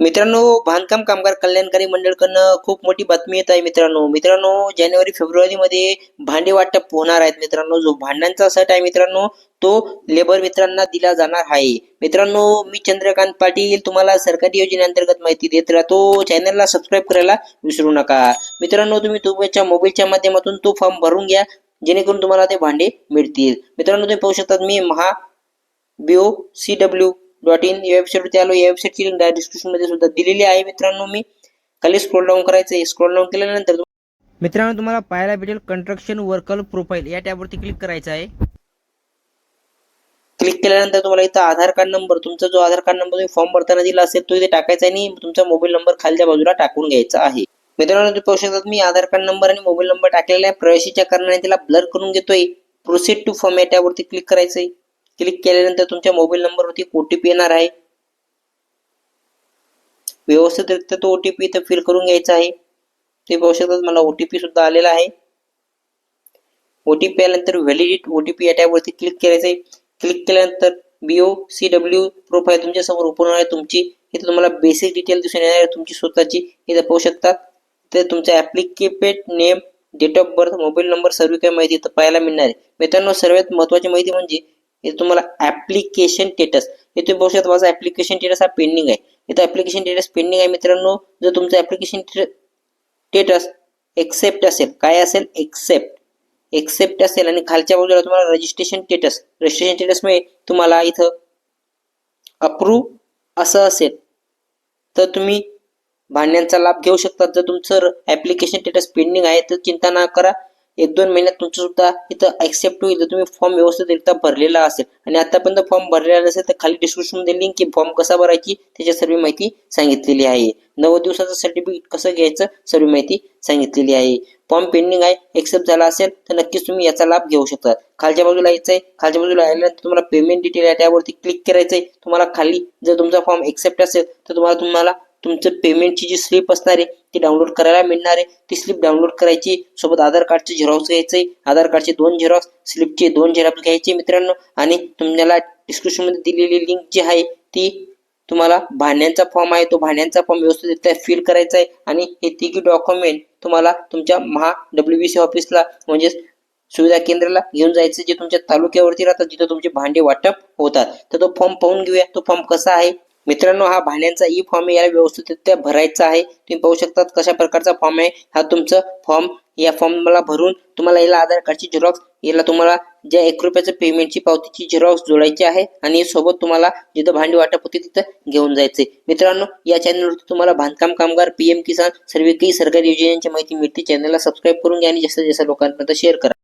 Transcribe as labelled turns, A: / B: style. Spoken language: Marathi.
A: मित्रांनो बांधकाम कामगार कल्याणकारी मंडळकडनं खूप मोठी बातमी येत आहे मित्रांनो. मित्रांनो जानेवारी फेब्रुवारीमध्ये भांडे वाटप होणार आहेत मित्रांनो. जो भांड्यांचा सट आहे मित्रांनो तो लेबर मित्रांना दिला जाणार आहे. मित्रांनो मी चंद्रकांत पाटील तुम्हाला सरकारी योजनेअंतर्गत माहिती देत राहतो. चॅनलला सबस्क्राईब करायला विसरू नका. मित्रांनो तुम्ही तुमच्या मोबाईलच्या माध्यमातून तो फॉर्म भरून घ्या जेणेकरून तुम्हाला ते भांडे मिळतील. मित्रांनो तुम्ही पाहू शकतात मी Maha BO C W dot in या वेबसाईटवरती आलो या वेबसाईटची लिंक डिस्क्रिप्शनमध्ये सुद्धा दिलेली आहे. मित्रांनो मी खाली स्क्रोल डाऊन करायचं आहे स्क्रोल डाऊन केल्यानंतर मित्रांनो तुम्हाला पाहायला भेटेल कंस्ट्रक्शन वर्कर प्रोफाईल या टॅबवरती क्लिक करायचं आहे. क्लिक केल्यानंतर तुम्हाला इथं आधार कार्ड नंबर तुमचा जो आधार कार्ड नंबर तुम्ही फॉर्म भरताना दिला असेल तो इथे टाकायचा आहे आणि तुमचा मोबाईल नंबर खालच्या बाजूला टाकून घ्यायचा आहे. मित्रांनो तुम्ही पाहू शकतात मी आधार कार्ड नंबर आणि मोबाईल नंबर टाकलेला आहे. प्रवेशाच्या कारणाने त्याला ब्लर करून घेतोय. प्रोसीड टू फॉर्म या टॅबवरती क्लिक करायचं आहे क्लिक केल्यानंतर तुमच्या मोबाईल नंबरवरती ओटीपी येणार आहे. व्यवस्थितरित्या तो ओटीपी इथं फिल करून घ्यायचा आहे. ते पाहू शकतात मला ओटीपी सुद्धा आलेला आहे. ओटीपी आल्यानंतर व्हॅलिडिट ओटीपी या टॅबवरती क्लिक करायचं आहे क्लिक केल्यानंतर बीओ सी डब्ल्यू प्रोफाईल तुमच्यासमोर ओपन होणार आहे. तुमची इथे तुम्हाला बेसिक डिटेल दिसून येणार आहे. तुमची स्वतःची इथे पाहू शकतात. तर तुमचा ऍप्लिकेपेड name date of birth mobile number सर्व काही माहिती इथं पाहायला मिळणार आहे. मित्रांनो सर्वात महत्वाची माहिती म्हणजे इथे तुम्हाला ऍप्लिकेशन स्टेटस इथे बघू शकता माझा ऍप्लिकेशन स्टेटस हा पेंडिंग आहे. इथं ऍप्लिकेशन स्टेटस पेंडिंग आहे मित्रांनो. जर तुमचं ऍप्लिकेशन स्टेटस एक्सेप्ट असेल काय असेल? एक्सेप्ट एक्सेप्ट असेल आणि खालच्या बाजूला तुम्हाला रजिस्ट्रेशन स्टेटस रजिस्ट्रेशन स्टेटसमध्ये तुम्हाला इथं अप्रूव्ह असं असेल तर तुम्ही भांड्यांचा लाभ घेऊ शकता. जर तुमचं ऍप्लिकेशन स्टेटस पेंडिंग आहे तर चिंता ना करा. एक दोन महिन्यात तुमचं सुद्धा इथं ऍक्सेप्ट होईल. जर तुम्ही फॉर्म व्यवस्थितरित्या भरलेला असेल आणि आतापर्यंत फॉर्म भरलेला नसेल तर खाली डिस्क्रिप्शनमध्ये लिंक की फॉर्म कसा भरायची त्याची सर्व माहिती सांगितलेली आहे. नव दिवसाचं सर्टिफिकेट कसं घ्यायचं सर्व माहिती सांगितलेली आहे. फॉर्म पेंडिंग आहे एक्सेप्ट झाला असेल तर नक्कीच तुम्ही याचा लाभ घेऊ शकता खालच्या बाजूला यायचं आहे खालच्या बाजूला आल्यानंतर तुम्हाला पेमेंट डिटेल आहे त्यावरती क्लिक करायचं आहे तुम्हाला खाली जर तुमचा फॉर्म एक्सेप्ट असेल तर तुम्हाला तुम्हाला तुमचं पेमेंटची जी स्लिप असणार आहे ती डाउनलोड करायला मिळणार आहे. ती स्लिप डाउनलोड करायची सोबत आधार कार्डचे झेरॉक्स घ्यायचे आधार कार्डचे दोन झेरॉक्स स्लिपचे दोन झेरॉक्स घ्यायचे मित्रांनो. आणि तुम्हाला डिस्क्रिप्शनमध्ये दिलेली लिंक जी आहे ती तुम्हाला भांड्यांचा फॉर्म आहे. तो भांड्यांचा फॉर्म व्यवस्थितरित्या फिल करायचा आहे. आणि हे तिघी डॉक्युमेंट तुम्हाला तुमच्या महा डब्ल्यू बी सी ऑफिसला म्हणजे सुविधा केंद्राला घेऊन जायचं जे तुमच्या तालुक्यावरती राहतात जिथं तुमचे भांडे वाटप होतात. तर तो फॉर्म पाहून घेऊया. तो फॉर्म कसा आहे? मित्रांनो हा भांड्यांचा ई फॉर्म याला व्यवस्थितरित्या भरायचा आहे. तुम्ही पाहू शकतात कशा प्रकारचा फॉर्म आहे. हा तुमचं फॉर्म या फॉर्मला भरून तुम्हाला याला आधार कार्डची झेरॉक्स याला तुम्हाला ज्या एक रुपयाचं पेमेंटची पावतीची झेरॉक्स जोडायची आहे आणि सोबत तुम्हाला जिथं भांडी वाटप होते तिथं घेऊन जायचे. मित्रांनो या चॅनलवरती तुम्हाला बांधकाम कामगार पीएम किसान सर्व काही सरकारी योजनांची माहिती मिळते. चॅनलला सबस्क्राईब करून घ्या आणि जास्तीत जास्त लोकांपर्यंत शेअर करा.